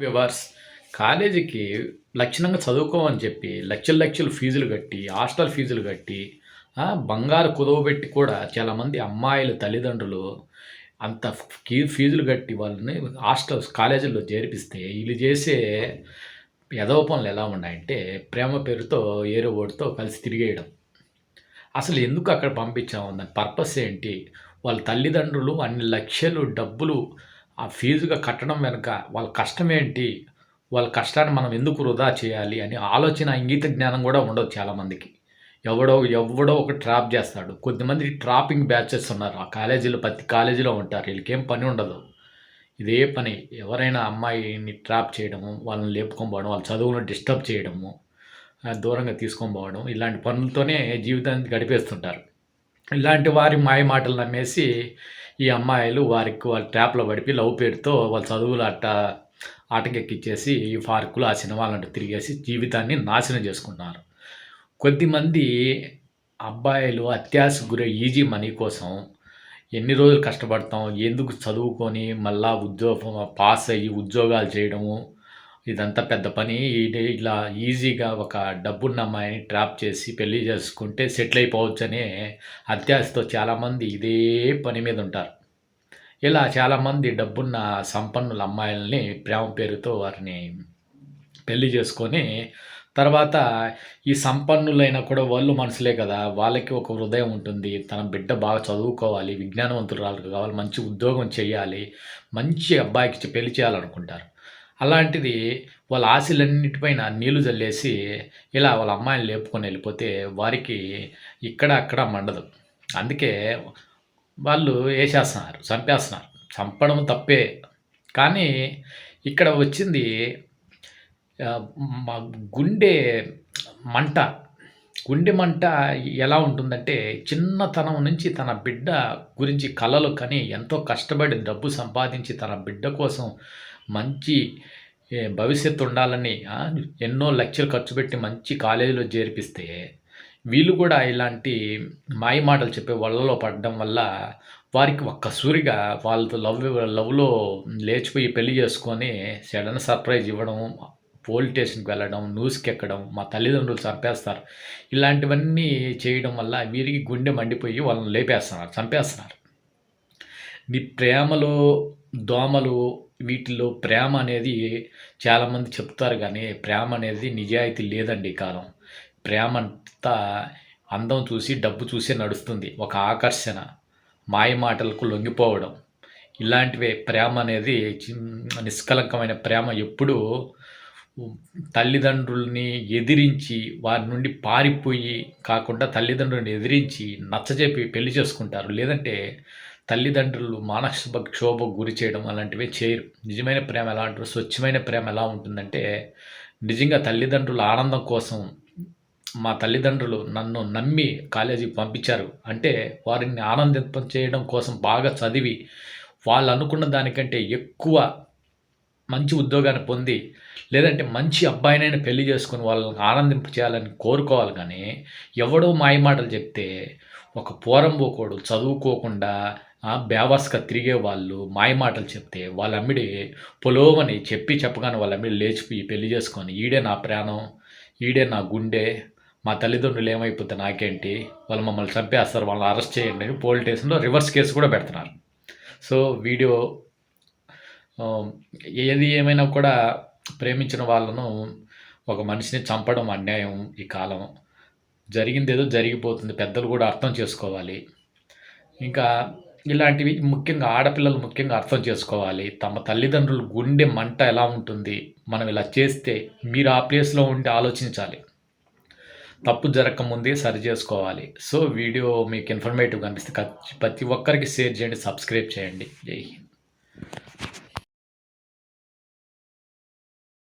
Viewers కాలేజీకి లక్షణంగా చదువుకోమని చెప్పి లక్షల లక్షలు ఫీజులు కట్టి హాస్టల్ ఫీజులు కట్టి ఆ, బంగారు కుదవబెట్టి కూడా చాలామంది అమ్మాయిల తల్లిదండ్రులు అంత ఫీజులు కట్టి వాళ్ళని హాస్టల్స్ కాలేజీల్లో చేర్పిస్తే వీళ్ళు చేసే ఎదవ పనులు ఎలా ఉన్నాయంటే ప్రేమ పేరుతో ఏరో ఓడితో కలిసి తిరిగేయడం. అసలు ఎందుకు అక్కడ పంపించాము? దాని పర్పస్ ఏంటి? వాళ్ళ తల్లిదండ్రులు అన్ని లక్షలు డబ్బులు ఆ ఫీజుగా కట్టడం వెనుక వాళ్ళ కష్టం ఏంటి వాళ్ళ కష్టాన్ని మనం ఎందుకు వృధా చేయాలి అని ఆలోచన ఇంగిత జ్ఞానం కూడా ఉండదు చాలామందికి. ఎవడో ఎవడో ఒక ట్రాప్ చేస్తాడు. కొద్దిమంది ట్రాపింగ్ బ్యాచెస్ ఉన్నారు. ఆ కాలేజీలో ప్రతి కాలేజీలో ఉంటారు. వీళ్ళకేం పని ఉండదు. ఇదే పని. ఎవరైనా అమ్మాయిని ట్రాప్ చేయడము వాళ్ళని లేపుకొని పోవడం వాళ్ళ చదువును డిస్టర్బ్ చేయడము దూరంగా తీసుకొని పోవడం ఇలాంటి పనులతోనే జీవితాన్ని గడిపేస్తుంటారు. ఇలాంటి వారి మాయ మాటలు నమ్మేసి ఈ అమ్మాయిలు వారికి వాళ్ళ ట్రాప్లో పడిపి లవ్ పేరుతో వాళ్ళ చదువులు అట్ట ఆటకెక్కిచ్చేసి ఈ పార్కులు ఆ సినిమాలంటూ తిరిగేసి జీవితాన్ని నాశనం చేసుకున్నారు. కొద్దిమంది అబ్బాయిలు అత్యాశకు గురై ఈజీ మనీ కోసం ఎన్ని రోజులు కష్టపడతాం ఎందుకు చదువుకొని మళ్ళా ఉద్యోగం పాస్ అయ్యి ఉద్యోగాలు చేయడము ఇదంతా పెద్ద పని. ఇలా ఈజీగా ఒక డబ్బున్న అమ్మాయిని ట్రాప్ చేసి పెళ్ళి చేసుకుంటే సెటిల్ అయిపోవచ్చు అనే అత్యాశతో చాలామంది ఇదే పని మీద ఉంటారు. ఇలా చాలామంది డబ్బున్న సంపన్నుల అమ్మాయిల్ని ప్రేమ పేరుతో వారిని పెళ్ళి చేసుకొని తర్వాత ఈ సంపన్నులైనా కూడా వాళ్ళు మనసులే కదా. వాళ్ళకి ఒక హృదయం ఉంటుంది. తన బిడ్డ బాగా చదువుకోవాలి. విజ్ఞానవంతురాలు కావాలి. మంచి ఉద్యోగం చేయాలి. మంచి అబ్బాయికి పెళ్ళి చేయాలనుకుంటారు. అలాంటిది వాళ్ళ ఆశలన్నిటిపైన నీళ్ళు చల్లేసి ఇలా వాళ్ళ అమ్మాయిని లేపుకొని వెళ్ళిపోతే వారికి ఇక్కడ అక్కడ మండదు. అందుకే వాళ్ళు వేసేస్తున్నారు చంపేస్తున్నారు. చంపడం తప్పే. కానీ ఇక్కడ వచ్చింది మా గుండె మంట. గుండె మంట ఎలా ఉంటుందంటే చిన్నతనం నుంచి తన బిడ్డ గురించి కలలు కని ఎంతో కష్టపడి డబ్బు సంపాదించి తన బిడ్డ కోసం మంచి భవిష్యత్తు ఉండాలని ఎన్నో లక్షలు ఖర్చు పెట్టి మంచి కాలేజీలో చేర్పిస్తే వీళ్ళు కూడా ఇలాంటి మాయ మాటలు చెప్పే వలలో పడడం వల్ల వారికి ఒక్కసూరిగా వాళ్ళతో లవ్ లవ్లో లేచిపోయి పెళ్ళి చేసుకొని సడన్ సర్ప్రైజ్ ఇవ్వడం పోలీస్ స్టేషన్కి వెళ్ళడం న్యూస్కి ఎక్కడం మా తల్లిదండ్రులు చంపేస్తారు. ఇలాంటివన్నీ చేయడం వల్ల వీరికి గుండె మండిపోయి వాళ్ళని లేపేస్తున్నారు చంపేస్తున్నారు. నీ ప్రేమలో దోమలు వీటిలో ప్రేమ అనేది చాలామంది చెప్తారు కానీ ప్రేమ అనేది నిజాయితీ లేదండి ఈ కాలం. ప్రేమ అంతా అందం చూసి డబ్బు చూసి నడుస్తుంది. ఒక ఆకర్షణ మాయ మాటలకు లొంగిపోవడం. ఇలాంటివే ప్రేమ అనేది నిష్కలంకమైన ప్రేమ ఎప్పుడూ తల్లిదండ్రుల్ని ఎదిరించి వారి నుండి పారిపోయి కాకుండా తల్లిదండ్రులను ఎదిరించి నచ్చజెప్పి పెళ్ళి చేసుకుంటారు. లేదంటే తల్లిదండ్రులు మానసిక క్షోభకు గురి చేయడం అలాంటివి చేయరు. నిజమైన ప్రేమ ఎలా అంటారు స్వచ్ఛమైన ప్రేమ ఎలా ఉంటుందంటే నిజంగా తల్లిదండ్రుల ఆనందం కోసం మా తల్లిదండ్రులు నన్ను నమ్మి కాలేజీకి పంపించారు. అంటే వారిని ఆనందింప చేయడం కోసం బాగా చదివి వాళ్ళు అనుకున్న దానికంటే ఎక్కువ మంచి ఉద్యోగాన్ని పొంది లేదంటే మంచి అబ్బాయినైనా పెళ్ళి చేసుకుని వాళ్ళని ఆనందింప చేయాలని కోరుకోవాలి కానీ ఎవడో మాయమాటలు చెప్తే ఒక పోరంబోకోడు చదువుకోకుండా బేవాస్గా తిరిగే వాళ్ళు మాయమాటలు చెప్తే వాళ్ళ అమ్మిడి పొలోమని చెప్పి చెప్పగానే వాళ్ళమ్మిడి లేచిపోయి పెళ్ళి చేసుకొని ఈడే నా ప్రాణం ఈడే నా గుండె మా తల్లిదండ్రులు ఏమైపోతే నాకేంటి? వాళ్ళు మమ్మల్ని చంపేస్తారు వాళ్ళని అరెస్ట్ చేయండి అని పోలీస్ స్టేషన్లో రివర్స్ కేసు కూడా పెడుతున్నారు. సో వీడియో ఏది ఏమైనా కూడా ప్రేమించిన వాళ్ళను ఒక మనిషిని చంపడం అన్యాయం ఈ కాలం. జరిగింది ఏదో జరిగిపోతుంది పెద్దలు కూడా అర్థం చేసుకోవాలి. ఇంకా ఇలాంటివి ముఖ్యంగా ఆడపిల్లలు ముఖ్యంగా అర్థం చేసుకోవాలి. తమ తల్లిదండ్రులు గుండె మంట ఎలా ఉంటుంది? మనం ఇలా చేస్తే మీరు ఆ ప్లేస్లో ఉండి ఆలోచించాలి. తప్పు జరగకముందే సరి చేసుకోవాలి. సో వీడియో మీకు ఇన్ఫర్మేటివ్ కనిపిస్తే ప్రతి ఒక్కరికి షేర్ చేయండి సబ్స్క్రైబ్ చేయండి. జై హింద్.